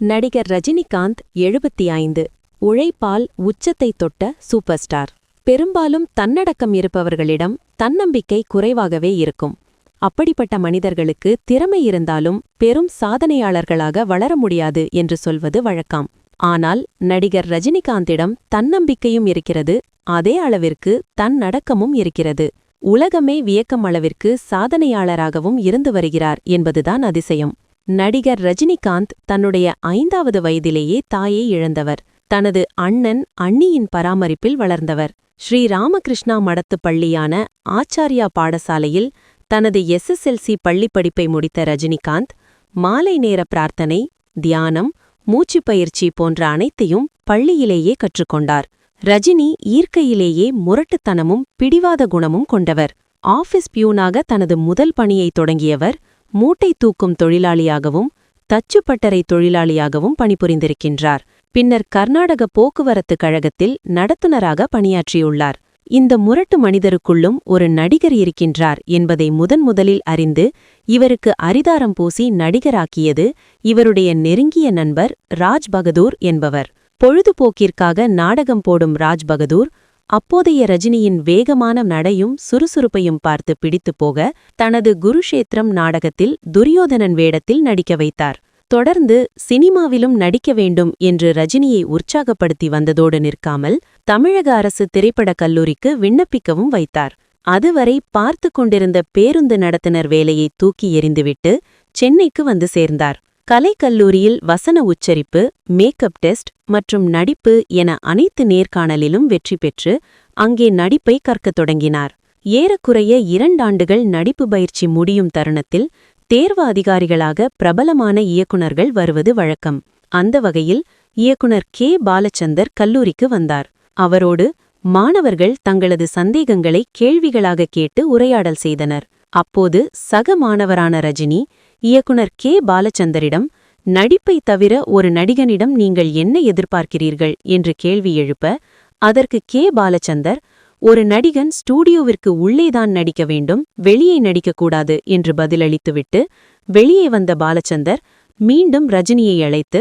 நடிகர் ரஜினிகாந்த் எழுபத்தி ஐந்து. உழைப்பால் உச்சத்தை தொட்ட சூப்பர் ஸ்டார் பெரும்பாலும் தன்னடக்கம் இருப்பவர்களிடம் தன்னம்பிக்கை குறைவாகவே இருக்கும். அப்படிப்பட்ட மனிதர்களுக்கு திறமை இருந்தாலும் பெரும் சாதனையாளர்களாக வளர முடியாது என்று சொல்வது வழக்கம். ஆனால் நடிகர் ரஜினிகாந்திடம் தன்னம்பிக்கையும் இருக்கிறது அதே அளவிற்கு தன்னடக்கமும் இருக்கிறது. உலகமே வியக்கும் அளவிற்கு சாதனையாளராகவும் இருந்து வருகிறார் என்பதுதான் அதிசயம். நடிகர் ரஜினிகாந்த் தன்னுடைய ஐந்தாவது வயதிலேயே தாயை இழந்தவர். தனது அண்ணன் அண்ணியின் பராமரிப்பில் வளர்ந்தவர். ஸ்ரீ ராமகிருஷ்ணா மடத்து பள்ளியான ஆச்சாரியா பாடசாலையில் தனது எஸ்எஸ்எல்சி பள்ளிப்படிப்பை முடித்த ரஜினிகாந்த் மாலை நேர பிரார்த்தனை தியானம் மூச்சுப் பயிற்சி போன்ற அனைத்தையும் பள்ளியிலேயே கற்றுக்கொண்டார். ரஜினி ஈர்க்கையிலேயே முரட்டுத்தனமும் பிடிவாத குணமும் கொண்டவர். ஆஃபீஸ் பியூனாக தனது முதல் பணியை தொடங்கியவர் மூட்டை தூக்கும் தொழிலாளியாகவும் தச்சுப்பட்டறை தொழிலாளியாகவும் பணிபுரிந்திருக்கின்றார். பின்னர் கர்நாடக போக்குவரத்து கழகத்தில் நடத்துனராக பணியாற்றியுள்ளார். இந்த முரட்டு மனிதருக்குள்ளும் ஒரு நடிகர் இருக்கின்றார் என்பதை முதன் முதலில் அறிந்து இவருக்கு அரிதாரம் பூசி நடிகராக்கியது இவருடைய நெருங்கிய நண்பர் ராஜ் பகதூர் என்பவர். பொழுதுபோக்கிற்காக நாடகம் போடும் ராஜ் பகதூர் அப்போதைய ரஜினியின் வேகமான நடையும் சுறுசுறுப்பையும் பார்த்து பிடித்துப் போக தனது குருஷேத்திரம் நாடகத்தில் துரியோதனன் வேடத்தில் நடிக்க வைத்தார். தொடர்ந்து சினிமாவிலும் நடிக்க வேண்டும் என்று ரஜினியை உற்சாகப்படுத்தி வந்ததோடு நிற்காமல் தமிழக அரசு திரைப்படக் கல்லூரிக்கு விண்ணப்பிக்கவும் வைத்தார். அதுவரை பார்த்து கொண்டிருந்த பேருந்து நடத்துனர் வேலையை தூக்கி எறிந்துவிட்டு சென்னைக்கு வந்து சேர்ந்தார். கலைக்கல்லூரியில் வசன உச்சரிப்பு மேக்கப் டெஸ்ட் மற்றும் நடிப்பு என அனைத்து நேர்காணலிலும் வெற்றி பெற்று அங்கே நடிப்பை கற்கத் தொடங்கினார். ஏறக்குறைய இரண்டாண்டுகள் நடிப்பு பயிற்சி முடியும் தருணத்தில் தேர்வு அதிகாரிகளாக பிரபலமான இயக்குனர்கள் வருவது வழக்கம். அந்த வகையில் இயக்குனர் கே. பாலச்சந்தர் கல்லூரிக்கு வந்தார். அவரோடு மாணவர்கள் தங்களது சந்தேகங்களை கேள்விகளாக கேட்டு உரையாடல் செய்தனர். அப்போது சக மாணவரான ரஜினி இயக்குனர் கே. பாலச்சந்தரிடம் நடிப்பை தவிர ஒரு நடிகனிடம் நீங்கள் என்ன எதிர்பார்க்கிறீர்கள்? என்று கேள்வி எழுப்ப அதற்கு கே. பாலச்சந்தர் ஒரு நடிகன் ஸ்டூடியோவிற்கு உள்ளேதான் நடிக்க வேண்டும் வெளியே நடிக்கக்கூடாது என்று பதிலளித்துவிட்டு வெளியே வந்த பாலச்சந்தர் மீண்டும் ரஜினியை அழைத்து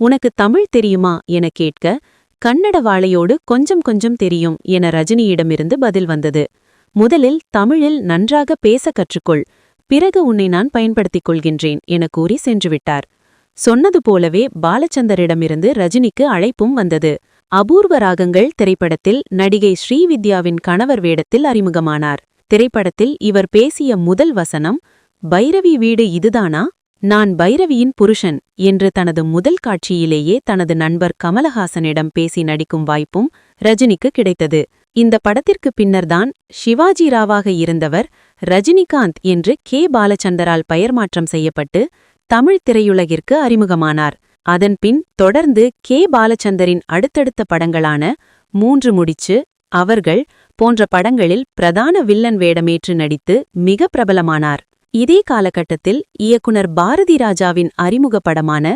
உனக்கு தமிழ் தெரியுமா? என கேட்க கன்னட வாழையோடு கொஞ்சம் கொஞ்சம் தெரியும் என ரஜினியிடமிருந்து பதில் வந்தது. முதலில் தமிழில் நன்றாக பேச கற்றுக்கொள். பிறகு உன்னை நான் பயன்படுத்திக் கொள்கின்றேன் என கூறி சென்றுவிட்டார். சொன்னது போலவே பாலச்சந்தரிடமிருந்து ரஜினிக்கு அழைப்பும் வந்தது. அபூர்வ ராகங்கள் திரைப்படத்தில் நடிகை ஸ்ரீவித்யாவின் கணவர் வேடத்தில் அறிமுகமானார். திரைப்படத்தில் இவர் பேசிய முதல் வசனம் பைரவி வீடு இதுதானா? நான் பைரவியின் புருஷன் என்று தனது முதல் காட்சியிலேயே தனது நண்பர் கமலஹாசனிடம் பேசி நடிக்கும் வாய்ப்பும் ரஜினிக்கு கிடைத்தது. இந்த படத்திற்கு பின்னர்தான் சிவாஜி ராவாக இருந்தவர் ரஜினிகாந்த் என்று கே. பாலச்சந்தரால் பெயர் மாற்றம் செய்யப்பட்டு தமிழ் திரையுலகிற்கு அறிமுகமானார். அதன்பின் தொடர்ந்து கே. பாலச்சந்தரின் அடுத்தடுத்த படங்களான மூன்று முடிச்சு அவர்கள் போன்ற படங்களில் பிரதான வில்லன் வேடமேற்று நடித்து மிக பிரபலமானார். இதே காலகட்டத்தில் இயக்குனர் பாரதி ராஜாவின் அறிமுக படமான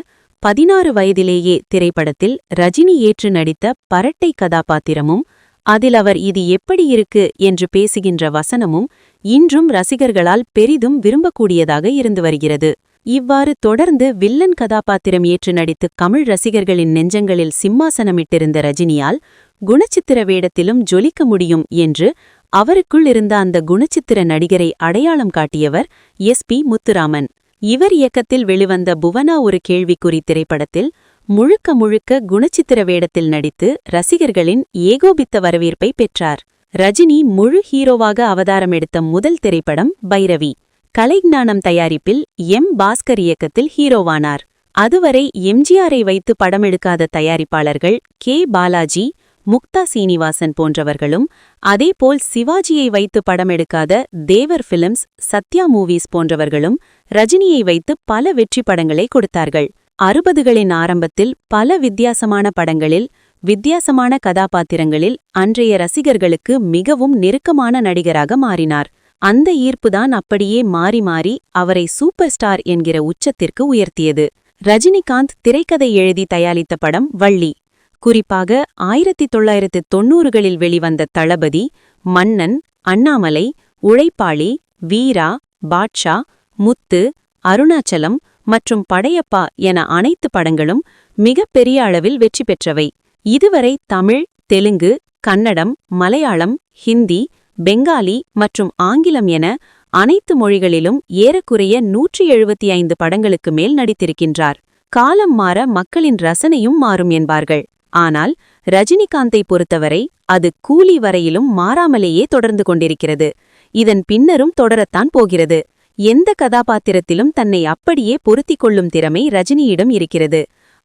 பதினாறு வயதிலேயே திரைப்படத்தில் ரஜினி ஏற்று நடித்த பரட்டை கதாபாத்திரமும் அதில் அவர் இது எப்படி இருக்கு என்று பேசுகின்ற வசனமும் இன்றும் ரசிகர்களால் பெரிதும் விரும்பக்கூடியதாக இருந்து வருகிறது. இவ்வாறு தொடர்ந்து வில்லன் கதாபாத்திரம் ஏற்று நடித்து தமிழ் ரசிகர்களின் நெஞ்சங்களில் சிம்மாசனமிட்டிருந்த ரஜினியால் குணச்சித்திர வேடத்திலும் ஜொலிக்க முடியும் என்று அவருக்குள் இருந்த அந்த குணச்சித்திர நடிகரை அடையாளம் காட்டியவர் எஸ் பி முத்துராமன். இவர் இயக்கத்தில் வெளிவந்த புவனா ஒரு கேள்விக்குறி திரைப்படத்தில் முழுக்க முழுக்க குணச்சித்திர வேடத்தில் நடித்து ரசிகர்களின் ஏகோபித்த வரவேற்பை பெற்றார். ரஜினி முழு ஹீரோவாக அவதாரம் எடுத்த முதல் திரைப்படம் பைரவி. கலைஞானம் தயாரிப்பில் எம் பாஸ்கர் இயக்கத்தில் ஹீரோவானார். அதுவரை எம்ஜிஆரை வைத்து படமெடுக்காத தயாரிப்பாளர்கள் கே பாலாஜி முக்தா சீனிவாசன் போன்றவர்களும் அதேபோல் சிவாஜியை வைத்து படமெடுக்காத தேவர் பிலிம்ஸ் சத்யா மூவிஸ் போன்றவர்களும் ரஜினியை வைத்து பல வெற்றி படங்களை கொடுத்தார்கள். அறுபதுகளின் ஆரம்பத்தில் பல வித்தியாசமான படங்களில் வித்தியாசமான கதாபாத்திரங்களில் அன்றைய ரசிகர்களுக்கு மிகவும் நெருக்கமான நடிகராக மாறினார். அந்த ஈர்ப்புதான் அப்படியே மாறி மாறி அவரை சூப்பர் ஸ்டார் என்கிற உச்சத்திற்கு உயர்த்தியது. ரஜினிகாந்த் திரைக்கதை எழுதி தயாரித்த படம் வள்ளி. குறிப்பாக ஆயிரத்தி தொள்ளாயிரத்து தொன்னூறுகளில் வெளிவந்த தளபதி மன்னன் அண்ணாமலை உழைப்பாளி வீரா பாட்ஷா முத்து அருணாச்சலம் மற்றும் படையப்பா என அனைத்து படங்களும் மிகப்பெரிய அளவில் வெற்றி பெற்றவை. இதுவரை தமிழ் தெலுங்கு கன்னடம் மலையாளம் ஹிந்தி பெங்காலி மற்றும் ஆங்கிலம் என அனைத்து மொழிகளிலும் ஏறக்குறைய நூற்றி எழுபத்தி ஐந்து படங்களுக்கு மேல் நடித்திருக்கின்றார். காலம் மாற மக்களின் ரசனையும் மாறும் என்பார்கள். ஆனால் ரஜினிகாந்தை பொறுத்தவரை அது கூலி வரையிலும் மாறாமலேயே தொடர்ந்து கொண்டிருக்கிறது. இதன் பின்னரும் தொடரத்தான் போகிறது. எந்த கதாபாத்திரத்திலும் தன்னை அப்படியே பொருத்திக் கொள்ளும் திறமை ரஜினியிடம் இருக்கிறது.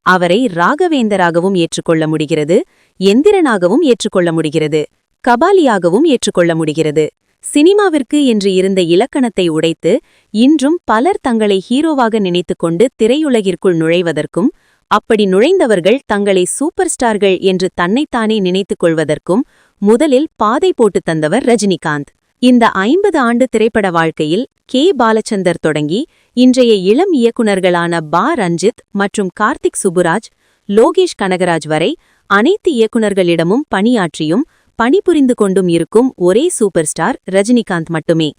அவரை ராகவேந்தராகவும் ஏற்றுக்கொள்ள முடிகிறது எந்திரனாகவும் ஏற்றுக்கொள்ள முடிகிறது கபாலியாகவும் ஏற்றுக்கொள்ள முடிகிறது. சினிமாவிற்கு என்று இருந்த இலக்கணத்தை உடைத்து இன்றும் பலர் தங்களை ஹீரோவாக நினைத்துக்கொண்டு திரையுலகிற்குள் நுழைவதற்கும் அப்படி நுழைந்தவர்கள் தங்களை சூப்பர் ஸ்டார்கள் என்று தன்னைத்தானே நினைத்துக் கொள்வதற்கும் முதலில் பாதை போட்டுத் தந்தவர் ரஜினிகாந்த். இந்த ஐம்பது ஆண்டு திரைப்பட வாழ்க்கையில் கே. பாலச்சந்தர் தொடங்கி இன்றைய இளம் இயக்குனர்களான பா. ரஞ்சித் மற்றும் கார்த்திக் சுப்புராஜ் லோகேஷ் கனகராஜ் வரை அனைத்து இயக்குனர்களிடமும் பணியாற்றியும் பணிபுரிந்து கொண்டும் இருக்கும் ஒரே சூப்பர் ஸ்டார் ரஜினிகாந்த் மட்டுமே.